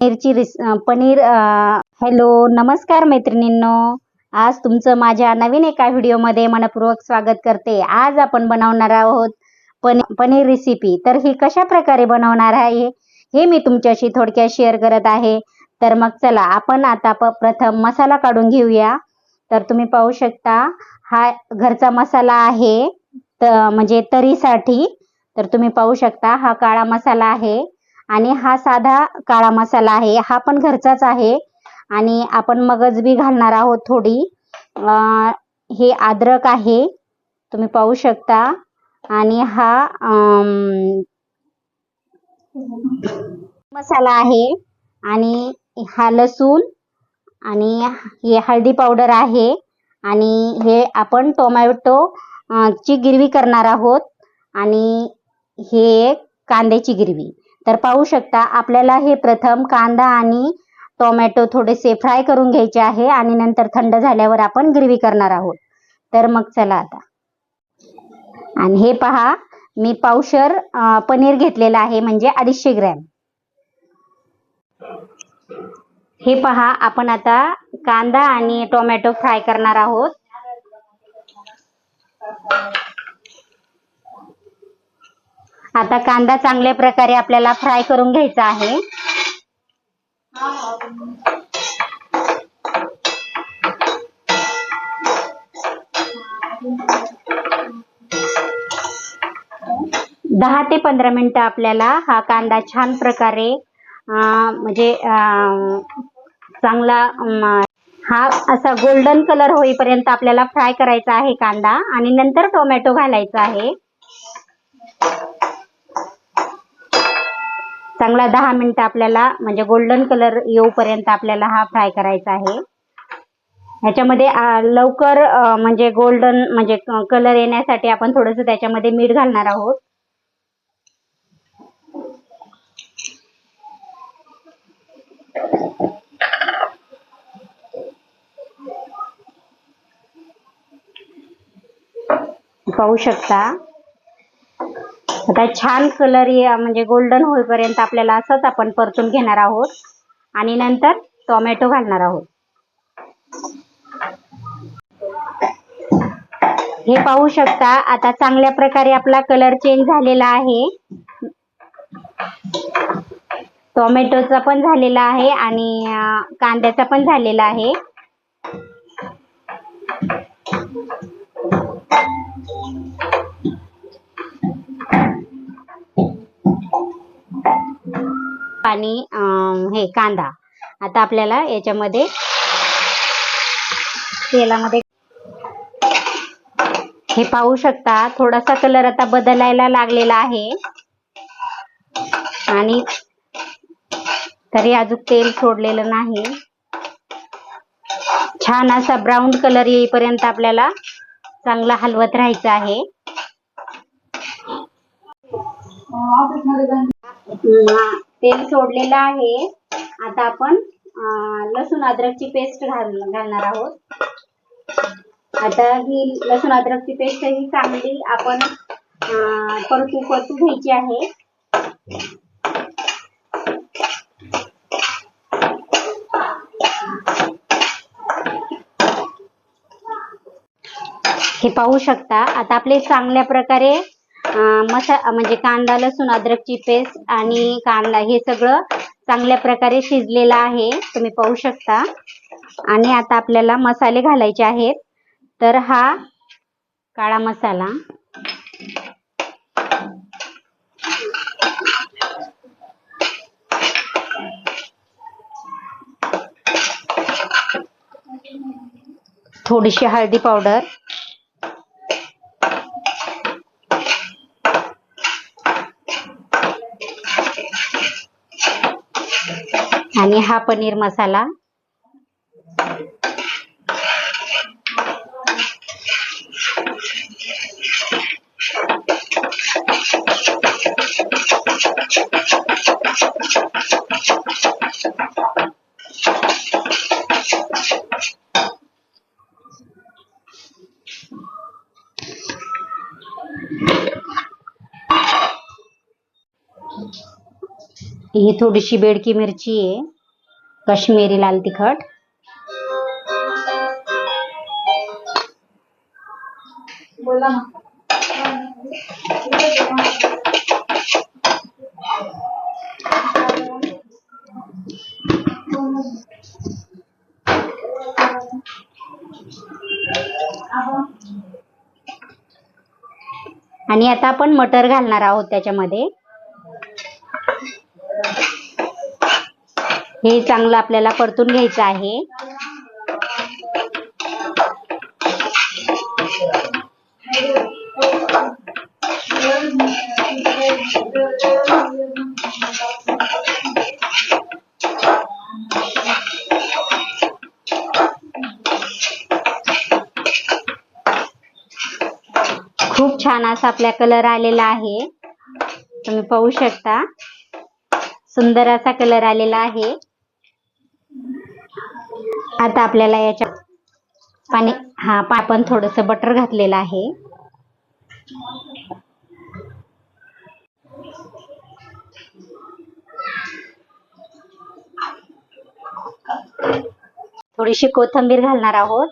पनीरची रिस पनीर हॅलो नमस्कार मैत्रिणींनो. आज तुमचं माझ्या नवीन एका व्हिडिओमध्ये मनपूर्वक स्वागत करते. आज आपण बनवणार आहोत पनीर पनीर रेसिपी तर ही कशा प्रकारे बनवणार आहे हे मी तुमच्याशी थोडक्यात शेअर करत आहे. तर मग चला आपण आता प प्रथम मसाला काढून घेऊया. तर तुम्ही पाहू शकता हा घरचा मसाला आहे त म्हणजे तरीसाठी. तर तुम्ही पाहू शकता हा काळा मसाला आहे. आणि हा साधा काळा मसाला आहे. हा पण घरचाच आहे. आणि आपण मगज बी घालणार आहोत थोडी. हे अद्रक आहे. तुम्ही पाहू शकता. आणि हा मसाला आहे. आणि हा लसूण आणि हे हळदी पावडर आहे. आणि हे आपण टोमॅटो ची गिरवी करणार आहोत. आणि हे एक कांद्याची गिरवी तर पाहू शकता आपल्याला हे प्रथम कांदा आणि टोमॅटो थोडेसे फ्राय करून घ्यायचे आहे आणि नंतर थंड झाल्यावर आपण ग्रेव्ही करणार आहोत. तर मग चला आता. आणि हे पहा मी पावशर पनीर घेतलेलं आहे म्हणजे अडीचशे ग्रॅम. हे पहा आपण आता कांदा आणि टोमॅटो फ्राय करणार आहोत. आता कांदा चांगल्या प्रकारे आपल्याला फ्राय करून घ्यायचा आहे. दहा ते पंधरा मिनिटं आपल्याला हा कांदा छान प्रकारे म्हणजे चांगला हा असा गोल्डन कलर होईपर्यंत आपल्याला फ्राय करायचा आहे कांदा आणि नंतर टोमॅटो घालायचा आहे. चांगला दहा मिनिटं आपल्याला म्हणजे गोल्डन कलर येऊपर्यंत आपल्याला हा फ्राय करायचा आहे. ह्याच्यामध्ये लवकर म्हणजे गोल्डन म्हणजे कलर येण्यासाठी आपण थोडंसं त्याच्यामध्ये मीठ घालणार आहोत. पाहू शकता. आता छान कलर म्हणजे गोल्डन होईपर्यंत आपल्याला असंच आपण परतून घेणार आहोत. आणि नंतर टोमॅटो घालणार आहोत. हे पाहू शकता आता चांगल्या प्रकारे आपला कलर चेंज झालेला आहे. टोमॅटोचा पण झालेला आहे आणि कांद्याचा पण झालेला आहे. आणि हे कांदा. आता आपल्याला याच्यामध्ये तेलामध्ये हे पाहू शकता थोडासा कलर आता बदलायला लागलेला आहे. आणि तरी अजून तेल सोडलेलं नाही. छान असा ब्राऊन कलर येईपर्यंत आपल्याला चांगला हलवत राहायचं आहे. तेल सोडलेलं आहे. आता आपण लसूण अद्रकची पेस्ट घाल घालणार आहोत. आता ही लसूण अद्रकची पेस्ट ही चांगली आपण परतू परतू घ्यायची आहे. हे पाहू शकता. आता आपले चांगल्या प्रकारे मसा म्हणजे कांदा लसूण अद्रकची पेस्ट आणि कांदा हे सगळं चांगल्या प्रकारे शिजलेलं आहे. तुम्ही पाहू शकता. आणि आता आपल्याला मसाले घालायचे आहेत. तर हा काळा मसाला. थोडीशी हळदी पावडर. आणि हा पनीर मसाला. ही थोडीशी बेडकी मिरची आहे. काश्मीरी लाल तिखट. आणि आता आपण मटर घालणार आहोत त्याच्यामध्ये. हे चांगलं आपल्याला परतून घ्यायचं आहे. खूप छान असा आपला कलर आलेला आहे. तुम्ही पाहू शकता. सुंदर असा कलर आलेला आहे. आता आपल्याला याच्या पाणी हा पा- आपण थोडस बटर घातलेलं आहे. थोडीशी कोथिंबीर घालणार आहोत.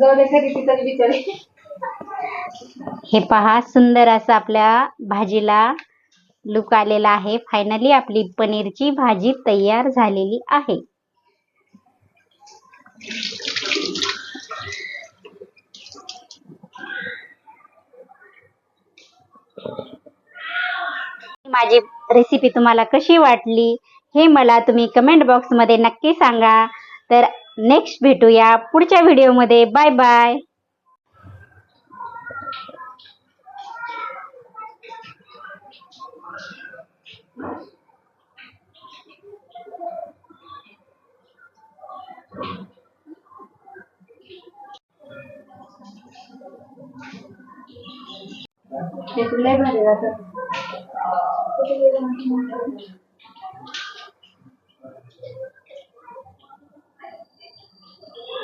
जाऊ दे खरी ती तरी बिचारी. हे पहा सुंदर असं आपल्या भाजीला लुक आलेला आहे. फायनली आपली पनीरची भाजी तयार झालेली आहे. माझी रेसिपी तुम्हाला कशी वाटली हे मला तुम्ही कमेंट बॉक्समध्ये नक्की सांगा. तर नेक्स्ट भेटूया पुढच्या व्हिडिओमध्ये. बाय बाय ते तुला भारी